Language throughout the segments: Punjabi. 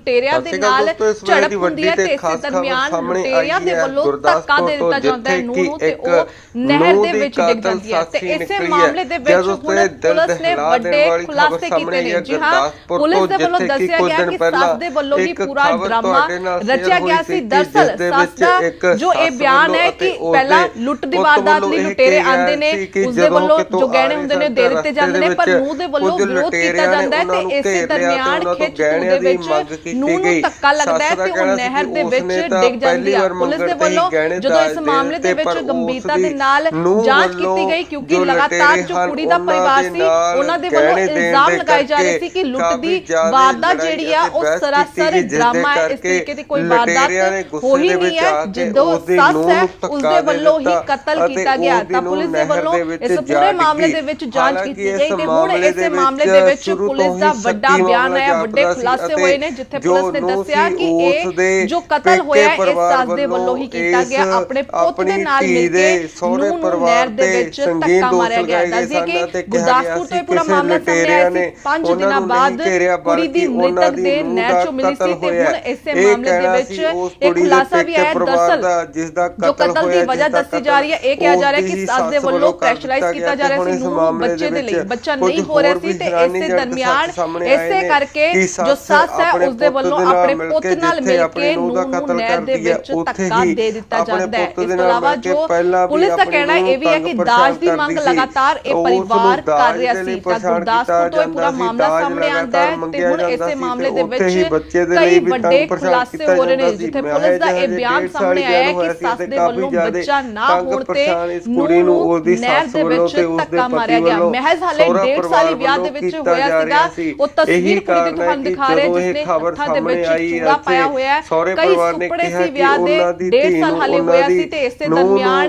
ਲੁਟੇਰਿਆਂ ਦੇ ਨਾਲ ਝੜਪ ਦੀ ਹੁੰਦੀ ਹੈ ਤੇ ਇਸੇ ਦਰਮਿਆਨ ਲੁਟੇਰਿਆਂ ਦੇ ਵੱਲੋਂ ਧੱਕਾ ਦੇ ਦਿੱਤਾ ਜਾਂਦਾ ਹੈ ਜਿੱਥੇ ਨੂੰਹ ਨੂੰ ਕਿ ਤੇ ਉਹ ਨਹਿਰ ਨੂੰਹ ਦੇ ਦੀ ਵਿੱਚ ਡਿੱਗ ਜਾਂਦੀ ਹੈ। ਤੇ ਇਸੇ। ਮਾਮਲੇ ਦੇ ਵਿੱਚ ਹੁਣ ਪੁਲਿਸ ਨੇ ਵੱਡੇ ਖੁਲਾਸੇ ਕੀਤੇ ਨੇ। ਜੀ ਹਾਂ ਪੁਲਿਸ ਦੇ ਵੱਲੋਂ ਦੱਸਿਆ ਗਿਆ ਕਿ ਸੱਸ ਦੇ ਵੱਲੋਂ ਹੀ ਪੂਰਾ ਡਰਾਮਾ ਰਚਿਆ ਗਿਆ ਸੀ ਦਰਸਲ ਦੇ ਸੱਸ ਦਾ ਜੋ ਇਹ ਬਿਆਨ ਹੈ ਕਿ ਪਹਿਲਾਂ ਲੁੱਟ ਦੀ ਵਾਰਦਾਤ ਲਈ ਲੁਟੇਰੇ ਆਉਂਦੇ ਨੇ ਸੀ ਕਿ ਉਸਦੇ ਜਦੋਂ ਵੱਲੋਂ ਜੋ ਗਹਿਣੇ ਹੁੰਦੇ ਨੇ ਦੇ ਦਿੱਤੇ ਜਾਂਦੇ ਨੇ ਪਰ ਦੇ ਨੂੰਹ ਦੇ ਵੱਲੋਂ ਵਿਰੋਧ ਕੀਤਾ ਜਾਂਦਾ ਹੈ ਤੇ ਇਸੇ ਦਰਮਿਆਨ ਖਿੱਚ ਦੇ ਦੀ ਵਿੱਚ ਨੂੰ ਗਈ। ਧੱਕਾ ਲੱਗਦਾ ਹੈ ਤੇ ਉਹ ਨਹਿਰ ਦੇ ਵਿੱਚ ਡਿੱਗ ਜਾਂਦੀ ਹੈ ਪੁਲਿਸ ਦੇ ਵੱਲੋਂ ਜਦੋਂ ਇਸ ਮਾਮਲੇ ਦੇ ਵਿੱਚ ਗੰਭੀਰਤਾ ਦੇ ਨਾਲ ਜਾਂਚ ਕੀਤੀ ਗਈ ਕਿਉਂਕਿ ਲਗਾਤਾਰ ਜੋ ਕੁੜੀ ਦਾ ਪਰਿਵਾਰ ਸੀ ਉਹਨਾਂ ਦੇ ਵੱਲੋਂ ਇਲਜ਼ਾਮ ਲਗਾਏ ਜਾ ਰਹੇ ਸੀ ਕਿ ਲੁੱਟ ਦੀ ਵਾਰਦਾਤ ਜਿਹੜੀ ਆ ਉਹ ਸਰਾਸਰ ਡਰਾਮਾ ਹੈ ਇਸ ਤਰੀਕੇ ਦੀ ਕੋਈ ਨੇ ਵਾਰਦਾਤ ਹੋ ਨਹੀਂ ਹੈ ਜਦੋਂ ਸੱਸ ਹੈ ਨੂੰ ਉਸ ਦੇ ਵੱਲੋਂ ਹੀ ਕਤਲ ਕੀਤਾ ਗਿਆ ਤਾਂ ਪੁਲਿਸ ਦੇ ਵੱਲੋਂ ਇਸ ਪੂਰੇ ਮਾਮਲੇ। ਦੇ ਵਿੱਚ ਜਾਂਚ ਕੀਤੀ ਗਈ ਤੇ ਹੁਣ ਇਸੇ ਮਾਮਲੇ ਦੇ ਵਿੱਚ ਪੁਲਿਸ ਦਾ ਵੱਡਾ ਬਿਆਨ ਆਇਆ ਵੱਡੇ ਖੁਲਾਸੇ ਹੋਏ ਨੇ ਜਿੱਥੇ ਪੁਲਿਸ ਨੇ ਦੱਸਿਆ ਕਿ ਇਹ ਜੋ ਕਤਲ ਹੋਇਆ ਇਸ ਪਰਿਵਾਰ ਸੱਸ ਦੇ ਵੱਲੋਂ ਹੀ ਕੀਤਾ ਇਸ ਗਿਆ ਆਪਣੇ ਪੁੱਤ ਆਪਣੀ ਦੇ ਨਾਲ ਧੀ ਮਿਲ ਦੇ ਕੇ ਸਹੁਰੇ ਨੂੰਹ ਨੂੰ ਪਰਿਵਾਰ ਨਹਿਰ ਦੇ ਤੇ ਵਿੱਚ ਸੰਗੀਨ ਧੱਕਾ ਦੋਸ਼ ਮਾਰਿਆ ਗਿਆ ਲਗਾਏ ਦੱਸਿਆ ਗਏ ਸਨ ਅਤੇ ਕਿ ਕਿਹਾ ਗਿਆ ਗੁਰਦਾਸਪੁਰ ਤੋਂ ਇਹ ਸੀ ਪੂਰਾ ਕਿਸੇ ਮਾਮਲਾ ਸਾਹਮਣੇ ਆਇਆ ਲੁਟੇਰਿਆਂ ਸੀ। ਨੇ 5 ਉਹਨਾਂ ਦਿਨਾਂ ਨੂੰ ਬਾਅਦ ਨਹੀਂ ਘੇਰਿਆ, ਕੁੜੀ ਦੀ ਬਲਕਿ ਉਹਨਾਂ ਮ੍ਰਿਤਕ ਦੀ ਦੇ ਨੂੰਹ ਨਹਿਰ ਦਾ ਚੋਂ ਮਿਲੀ ਕਤਲ ਸੀ ਤੇ ਹੋਇਆ। ਹੁਣ ਇਸੇ ਇਹ ਮਾਮਲੇ ਦੇ ਕਹਿਣਾ ਵਿੱਚ ਇੱਕ ਖੁਲਾਸਾ ਵੀ ਆਇਆ। ਦਰਸਲ ਜਿਸ ਦਾ ਕਤਲ ਦੀ ਵਜ੍ਹਾ ਦੱਸੀ ਜਾ ਰਹੀ ਹੈ ਇਹ ਕਿਹਾ ਜਾ ਰਿਹਾ ਕਿ ਸੱਸ ਦੇ ਵੱਲੋਂ ਪ੍ਰੈਸ਼ਰਾਈਜ਼ ਕੀਤਾ ਜਾ ਰਿਹਾ ਸੀ ਨੂੰ ਬੱਚੇ ਦੇ ਲਈ। ਬੱਚਾ ਨਹੀਂ ਹੋ ਰਿਹਾ ਸੀ ਤੇ ਇਸੇ ਦਰਮਿਆਨ ਇਸੇ ਕਰਕੇ ਜੋ ਸੱਸ ਹੈ ਉਸ ਦੇ ਵੱਲੋਂ ਆਪਣੇ ਪੁੱਤ ਨਾਲ ਮਿਲ ਕੇ ਨੂੰ ਨਹਿਰ ਦੇ ਵਿੱਚ ਧੱਕਾ ਦੇ ਦਿੱਤਾ ਜਾਂਦਾ ਹੈ। ਇਸ ਤੋਂ ਇਲਾਵਾ ਜੋ ਪੁਲਿਸ ਦਾ ਕਹਿਣਾ ਇਹ ਵੀ ਹੈ ਕਿ ਦਾਜ ਦੀ ਮੰਗ ਲਗਾਤਾਰ ਇਹ ਪਰਿਵਾਰ ਕਰ ਰਿਹਾ ਸੀ ਤਾਂ ਗੁਰਦਾਸਪੁਰ ਤੋਂ ਇਹ ਪੂਰਾ ਮਾਮਲਾ ਸਾਹਮਣੇ ਆਉਂਦਾ ਹੈ ਤੇ ਹੁਣ ਇਸੇ ਮਾਮਲੇ ਦੇ ਵਿੱਚ ਕਈ ਵੱਡੇ ਖੁਲਾਸੇ ਹੋ ਰਹੇ ਨੇ ਜਿੱਥੇ ਪੁਲਿਸ ਦਾ ਇਹ ਬਿਆਨ ਸਾਹਮਣੇ ਆਇਆ ਹੈ ਕਿ ਸੱਸ ਦੇ ਵੱਲੋਂ ਬੱਚਾ ਨਾ ਹੋਣ ਤੇ ਕੁੜੀ ਨੂੰ ਉਹਦੀ ਨਹਿਰ ਦੇ ਵਿੱਚ ਧੱਕਾ ਮਾਰਿਆ ਗਿਆ ਮਹਿਜ਼ ਹਾਲੇ ਡੇਢ ਸਾਲੀ ਵਿਆਹ ਦੇ ਵਿੱਚ ਹੋਇਆ ਸੀਗਾ ਉਹ ਤਸਵੀਰ ਕੁੜੀ ਦੀ ਤੁਹਾਨੂੰ ਦਿਖਾ ਰਹੇ ਜਿਸਨੇ ਹੱਥਾਂ ਦੇ ਵਿੱਚ ਚੂੜਾ ਪਾਇਆ ਹੋਇਆ ਹੈ। ਕਈ ਸੁਪੜੇ ਸੀ ਵਿਆਹ ਦੇ ਡੇਢ ਸਾਲ ਹਾਲੇ ਹੋਇਆ ਸੀ ਤੇ ਇਸੇ ਦਰਮਿਆਨ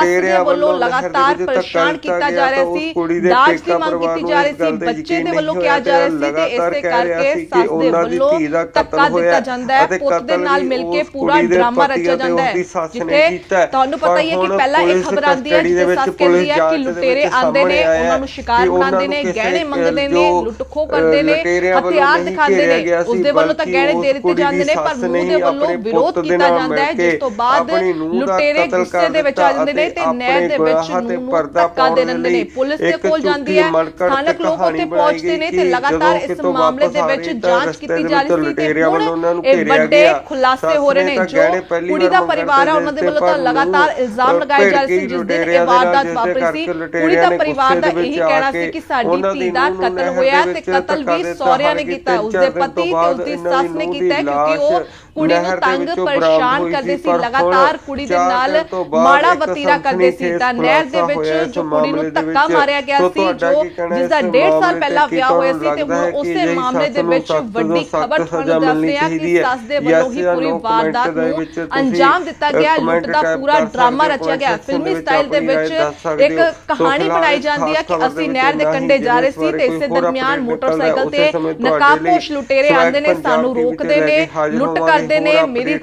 ਦੇ ਵੱਲੋਂ ਲਗਾਤਾਰ ਪਰੇਸ਼ਾਨ ਕੀਤਾ ਜਾ ਰਿਹਾ ਸੀ। ਦਾਜ ਦੀ ਮੰਗ ਕੀਤੀ ਜਾ ਰਹੀ ਸੀ ਬੱਚੇ ਦੇ ਵੱਲੋਂ ਕਿਹਾ ਜਾ ਰਿਹਾ ਸੀ ਤੇ ਇਸੇ ਕਰਕੇ ਸੱਸ ਦੇ ਵੱਲੋਂ ਧੱਕਾ ਦਿੱਤਾ ਜਾਂਦਾ ਹੈ ਪੁੱਤ ਦੇ ਨਾਲ ਮਿਲ ਕੇ ਪੂਰਾ ਡਰਾਮਾ ਰਚਿਆ ਜਾਂਦਾ ਹੈ ਜਿੱਥੇ ਤੁਹਾਨੂੰ ਪਤਾ ਹੀ ਹੈ ਕਿ ਪਹਿਲਾਂ ਇਹ ਖਬਰ ਆਉਂਦੀ ਹੈ ਜਿੱਥੇ ਸੱਸ ਕਹਿੰਦੀ ਹੈ ਕਿ ਲੁਟੇਰੇ ਆਉਂਦੇ ਨੇ ਉਹਨਾਂ ਨੂੰ ਸ਼ਿਕਾਰ ਬਣਾਉਂਦੇ ਨੇ ਗਹਿਣੇ ਮੰਗਦੇ ਨੇ ਲੁੱਟ ਖੋਹ ਕਰਦੇ ਨੇ ਹਥਿਆਰ ਦਿਖਾਉਂਦੇ ਨੇ ਉਸ ਦੇ ਵੱਲੋਂ ਤਾਂ ਗਹਿਣੇ ਦੇ ਦਿੱਤੇ ਜਾਂਦੇ ਨੇ ਪਰ ਨੂੰਹ ਦੇ ਵੱਲੋਂ ਵਿਰੋਧ ਕੀਤਾ ਜਾਂਦਾ ਹੈ ਜਿਸ ਤੋਂ ਬਾਅਦ ਲੁਟੇਰੇ ਗੁੱਸੇ ਦੇ ਵਿੱਚ ਆ ਜਾਂਦੇ ਨੇ ਤੇ ਨਹਿਰ ਦੇ ਵਿੱਚ ਨੂੰਹ ਨੂੰ ਧੱਕਾ ਦੇ ਦਿੰਦੇ ਨੇ ਪੁਲਿਸ ਦੇ ਕੋਲ ਜਾਂਦੀ ਹੈ। ਸਥਾਨਕ ਲੋਕ ਉੱਥੇ ਪਹੁੰਚਦੇ ਨੇ ਤੇ ਲਗਾਤਾਰ ਇਸ ਮਾਮਲੇ ਦੇ ਵਿੱਚ ਜਾਂਚ ਕੀਤੀ ਜਾ ਰਹੀ ਸੀ ਤੇ ਹੁਣ ਇਹ ਵੱਡੇ ਖੁਲਾਸੇ ਹੋ ਰਹੇ ਨੇ ਜੋ ਕੁੜੀ ਦਾ ਪਰਿਵਾਰ ਹੈ ਉਹਨਾਂ ਦੇ ਵੱਲੋਂ ਤਾਂ ਲਗਾਤਾਰ ਇਲਜ਼ਾਮ ਲਗਾਏ ਜਾ ਰਹੇ ਸੀ ਜਿਸ ਦਿਨ ਇਹ ਵਾਰਦਾਤ ਵਾਪਰੀ ਸੀ ਕੁੜੀ ਦਾ ਪਰਿਵਾਰ ਦਾ ਇਹੀ ਕਹਿਣਾ ਸੀ। ਕਿ ਸਾਡੀ ਧੀ ਦਾ ਕਤਲ ਹੋਇਆ ਤੇ ਕਤਲ ਵੀ ਸਹੁਰਿਆਂ ਨੇ ਕੀਤਾ ਉਸਦੇ ਪਤੀ ਤੇ ਉਸਦੀ ਸੱਸ ਨੇ ਕੀਤਾ ਹੈ ਕਿਉਂਕਿ ਉਹ ਕੁੜੀ ਨੂੰ ਤੰਗ ਪਰੇਸ਼ਾਨ ਕਰਦੇ ਸੀ ਲਗਾਤਾਰ ਕੁੜੀ ਦੇ ਨਾਲ ਮਾੜਾ ਵਤੀਰਾ ਕਰਦੇ ਸੀ ਤਾਂ ਨਹਿਰ ਦੇ ਵਿੱਚ ਜੋ ਕੁੜੀ ਨੂੰ ਧੱਕਾ ਮਾਰਿਆ ਗਿਆ ਸੀ ਜੋ ਜਿਸ ਦਾ 1.5 ਸਾਲ ਪਹਿਲਾਂ ਵਿਆਹ ਹੋਇਆ ਸੀ ਤੇ ਹੁਣ ਉਸੇ ਮਾਮਲੇ ਦੇ ਵਿੱਚ ਵੱਡੀ ਖਬਰ ਤੁਹਾਨੂੰ ਦੱਸਦੇ ਆ ਕਿ ਸੱਸ ਦੇ ਵੱਲੋਂ ਹੀ ਪੂਰੀ ਵਾਰਦਾਤ ਨੂੰ ਅੰਜਾਮ ਦਿੱਤਾ ਗਿਆ। ਲੁੱਟ ਦਾ ਪੂਰਾ ਡਰਾਮਾ ਰਚਿਆ ਗਿਆ। ਫਿਲਮੀ ਸਟਾਈਲ ਦੇ ਵਿੱਚ ਇੱਕ ਕਹਾਣੀ ਬਣਾਈ ਜਾਂਦੀ ਹੈ ਕਿ ਅਸੀਂ ਨਹਿਰ ਦੇ ਕੰਢੇ ਜਾ ਰਹੇ ਸੀ ਤੇ ਇਸੇ ਦਰਮਿਆਨ ਮੋਟਰਸਾਈਕਲ ਤੇ ਨਕਾਬਪੋਸ਼ ਲੁਟੇਰੇ ਆਉਂਦੇ ਨੇ ਸਾਨੂੰ ਰੋਕਦੇ ਨੇ ਲੁੱਟ ਕਰਦੇ ਨੇ ਮੇਰੀ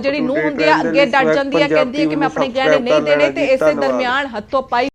ਜਿਹੜੀ ਨੂੰਹ ਹੁੰਦੀ ਆ ਅੱਗੇ ਡਟ ਜਾਂਦੀ ਆ ਕਹਿੰਦੀ ਹੈ ਕਿ ਮੈਂ ਆਪਣੇ ਗਹਿਣੇ ਨਹੀਂ ਦੇਣੇ ਤੇ ਇਸੇ ਦਰਮਿਆਨ ਹੱਥੋਂ ਪਾਈ